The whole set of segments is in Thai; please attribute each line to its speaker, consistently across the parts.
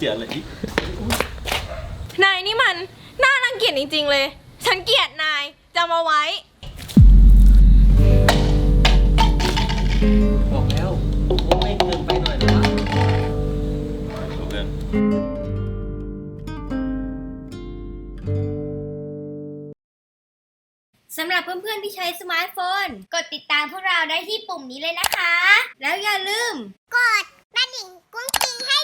Speaker 1: เกลียดเลยอีก
Speaker 2: นายนี่มันน่ารังเกียจจริงๆเลย ฉันเกลียดนายจำเอาไว้
Speaker 3: บอกแล้วว่าไม่เกินไปหน่อยนะ
Speaker 1: รู้เรื่อง
Speaker 4: สำหรับเพื่อนๆที่ใช้สมาร์ทโฟน กดติดตามพวกเราได้ที่ปุ่มนี้เลยนะคะ แล้วอย่าลืม กดกระดิ่งกุ้งกิ้งให้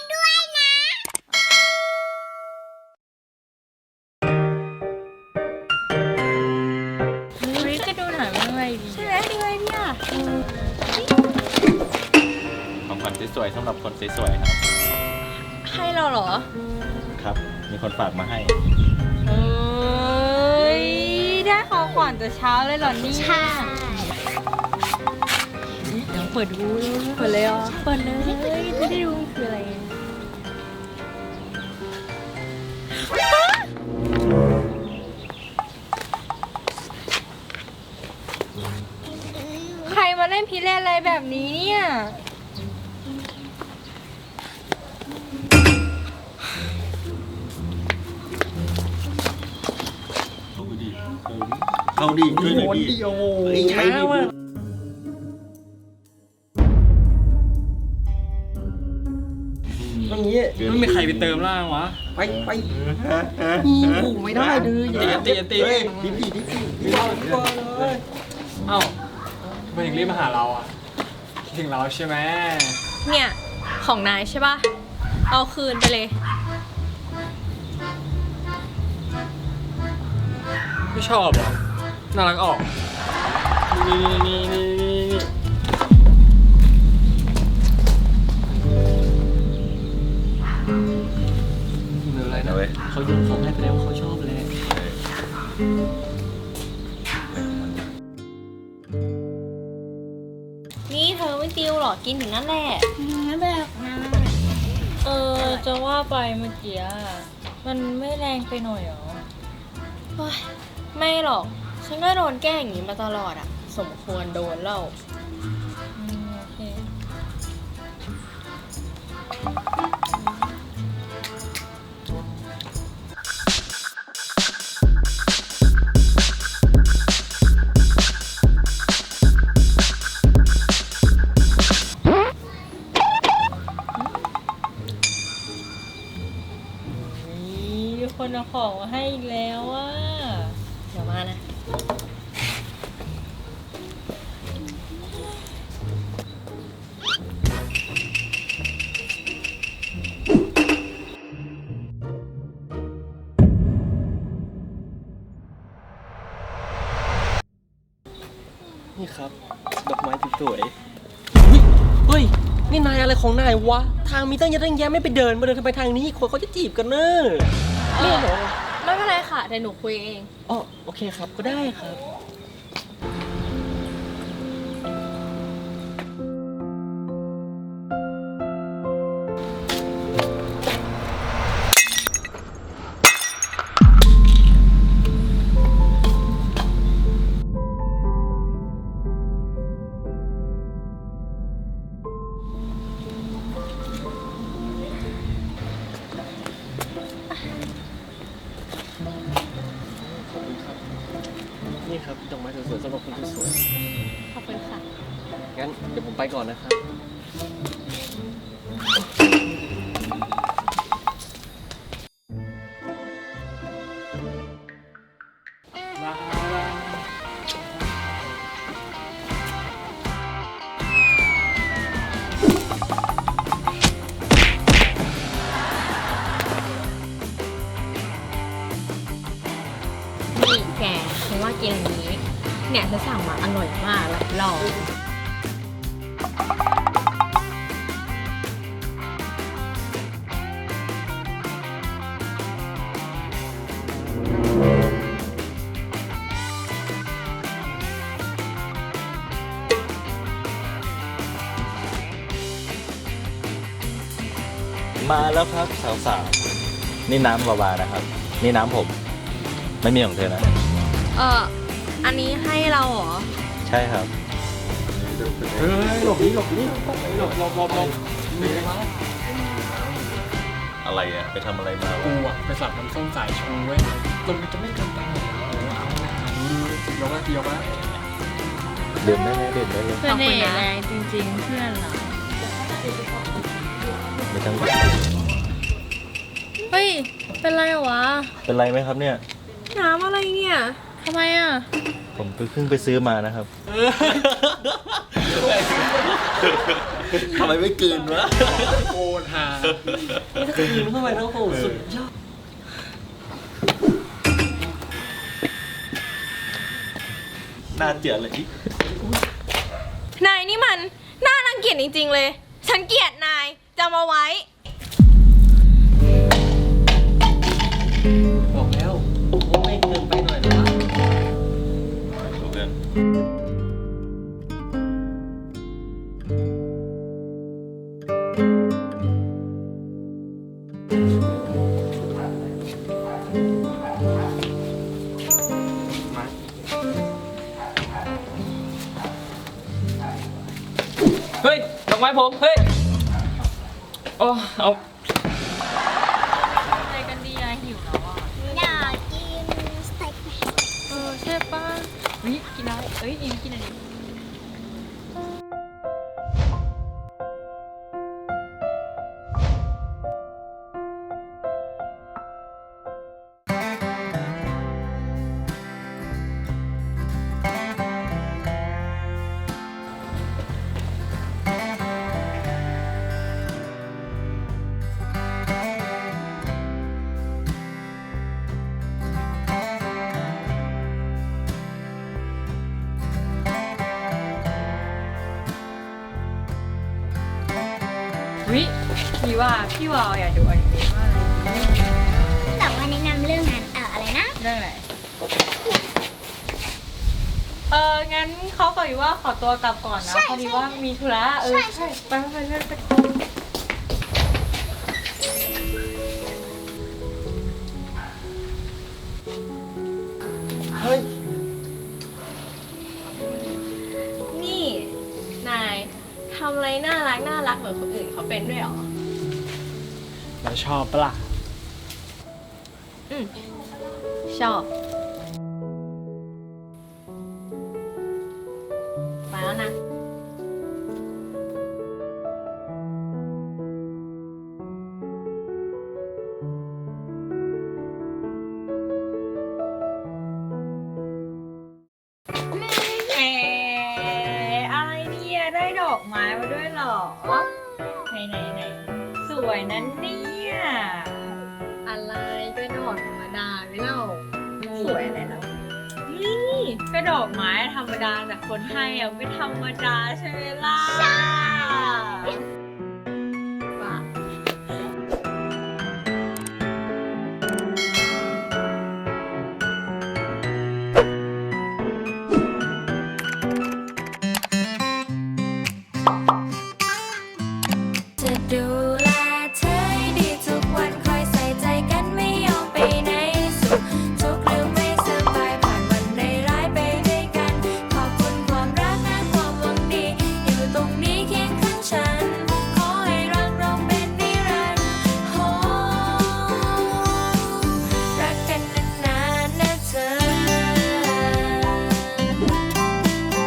Speaker 1: สวยๆสำหรับคนสวยๆครับ
Speaker 2: ให้เราเหรอ
Speaker 1: ครับ มีคนฝากมาให้
Speaker 2: เอ้ย ได้ของขวัญแต่เช้าเลยเหรอเนี่ย
Speaker 4: ใช่
Speaker 2: เดี๋ยวเปิดดูเปิดเลยอะเปิดเลยจะได้ดูมันคืออะไรใครมาเล่นพิเรนอะไรแบบนี้เนี่ย
Speaker 1: เข้าดิเขาดิช่วยหน่อยดิเฮ้ยใช้ดิ
Speaker 3: ต้องงี้
Speaker 5: ไม่มีใครไปเติมล่างวะ
Speaker 3: ไปไป
Speaker 5: กูไม่ได้ดื้ออย่าตีอย่าตี
Speaker 1: เฮ้ยดิพี่ดิพี่ดิพี่
Speaker 5: เอ้าทำไมถึงรีบมาหาเราอะคิดถึงเราใช่ไหม
Speaker 2: เนี่ย ของนายใช่ป่ะ เอาคืนไปเลย
Speaker 5: ไม่ชอบเหรอน่ารักออก นี่นี่นี่นี่นี่เหลืออะไร
Speaker 1: นะ
Speaker 5: นะ
Speaker 1: เว้ย
Speaker 3: เขายกของให้ไปแล้วเขาชอบเลย
Speaker 2: นี่เธอไม่ติวหรอ กินถึงนั่นแหละ
Speaker 4: แบบนะ
Speaker 2: เออ จะว่าไปเมื่อกี้อะมันไม่แรงไปหน่อยเหรอเฮ้ยไม่หรอก ฉันก็โดนแกล้งอย่างนี้มาตลอดอะสมควรโดนแล้ว อืม โอเค อ เอาของมาให้อีกแล้วอะเดี๋ยวมานะ
Speaker 3: นี่ครับ ดอกไม้สวยๆเฮ้ย นี่นายอะไรของนายวะ ทางมีตั้งเยอะตั้งแยะไม่ไปเดินมาเดินทำไมทางนี้คนเขาจะจีบกันเนอะ
Speaker 2: เอ
Speaker 3: นี่
Speaker 2: อ
Speaker 3: เหรอ
Speaker 2: ไม่เป็นไรค่ะเดี๋ยวหนูคุยเอง
Speaker 3: อ๋อโอเคครับก็ได้ครับ ครับดอกไม้สวยๆสำหรับคนสวย
Speaker 2: ขอบคุณค่ะ
Speaker 3: ๆงั้นเดี๋ยวผมไปก่อนนะครับ
Speaker 2: กินอันนี้ เนี่ยฉันสั่งมาอร่อยมากรับรอง
Speaker 1: มาแล้วครับสาวๆ นี่น้ำวาวานะครับ นี่น้ำผม ไม่มีของเธอนะ
Speaker 2: เอออันนี้ให้เราเหรอ
Speaker 1: ใช่ครับ
Speaker 5: เฮ้ยหลบนี้หลบนี้หลบหลบหลบหลบ
Speaker 1: อะไรอะ ไปทำอะไรมา
Speaker 5: กูอะไปสั่งน้ำส้มสายชูไว้ยมันจะไม่เกินไปหรอกเออเอาละดูดูยกละยกละ
Speaker 1: ดื่มได้ไหมดื่มได้เลย
Speaker 2: เสน่ห์แรงจริงๆ เพื่อนเรา
Speaker 1: ไม่ต้องดื่ม
Speaker 2: เฮ้ย เป็นไรวะ
Speaker 1: เป็นไรไหมครับเนี่ย
Speaker 2: น้ำอะไรเนี่ย ทำไมอะ
Speaker 1: ผมเพิ่งไปซื้อมานะครับ ทำไมไม่กินวะ
Speaker 5: โกนหา
Speaker 3: นี่ถ้าคืนเข้าไปนะโอ้โหสุดยอด
Speaker 1: น่าเจียเลยอี
Speaker 2: นายนี่มันน่ารังเกียจจริงๆเลย ฉันเกลียดนายจำเอาไว้
Speaker 3: เรื่อ
Speaker 1: ง
Speaker 3: เฮ้ยดอกไม้ผม เฮ้ย โอ้เอา
Speaker 2: อะไรกันดีอะหิวแล้วอะ
Speaker 4: อยากกินสเต็ก
Speaker 2: เออใช่ป่ะ วิกินอะไรเอ้ วิพี่ว่าพี่วาวอยากดูอนิเมะมากเลย
Speaker 4: แต่ว่าแนะนำเรื่องนั้นเอออะไรนะ
Speaker 2: เรื่องอะไรเอองั้นเขาขออยู่ว่าขอตัวกลับก่อนนะ
Speaker 4: ใช่
Speaker 2: พอดีว่ามีธุระเออ
Speaker 4: ใช่ใช่
Speaker 2: ไปไปไปไป น่ารักน่ารักเหมือนคนอื่นเขาเป็นด้วยเหรอ
Speaker 5: เราชอบปะล่ะ
Speaker 2: อืมชอบ ได้ดอกไม้มาด้วยเหรอไหนไหนไหนสวยนั้นเนี่ย อะไรก็ดอกธรรมดาไม่เล่าสวยอะไรนะนี่ก็ดอกไม้ธรรมดาแต่คนให้อะไม่ธรรมดาใช่ไหมล่ะ
Speaker 4: ใช่